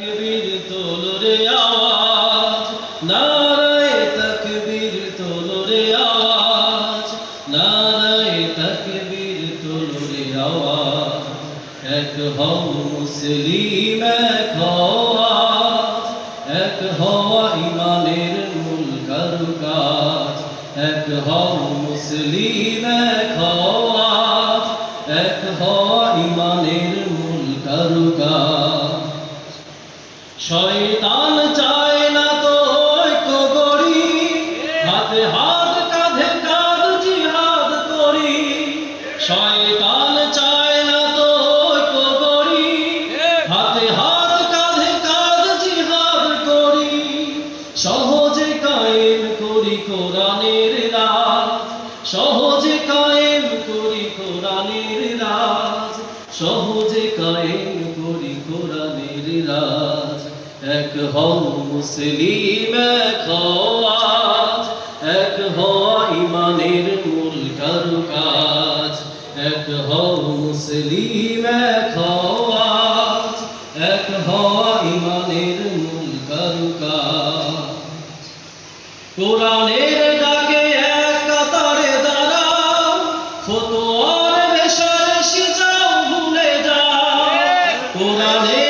তকবীর তোলো রে আওয়াজ, নারায়ে তকবীর তোলো রে আওয়াজ, নারায়ে তকবীর তোলো রে আওয়াজ। এক হও মুসলিম, এক হও আজ, এক হওয়া ইমানের মূল কারুকাজ। এক হও মুসলিম, এক হও এক হওয়া ইমানের মূল কারুকাজ। শয়তান চায় না তো ঐক্য গড়ি হাতে হাত, কাঁধে কাঁধ, জিহাদ করি। শয়তান চায় না তো ঐক্য গড়ি হাতে হাত, কাঁধে কাঁধ, জিহাদ করি। সহজে কায়েম করি কোরআনের রাজ। সহজে কায়েম করি কোরআনের রাজ। সহজে কায়েম করি কোরআনের রাজ। এক হও মুসলিম এক হও আজ এক হওয়া ইমানের মূল কারুকাজ। এক হও মুসলিম এক হও আজ এক হওয়া ইমানের মূল কারুকাজ। কোরআনের ডাকে এক কাতারে দাঁড়াও ফতোয়ার রেশারেশি যাও ভুলে যাও। কোরআনের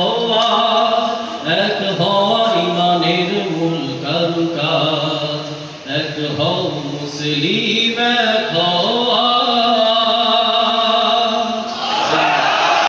ইমানের মূল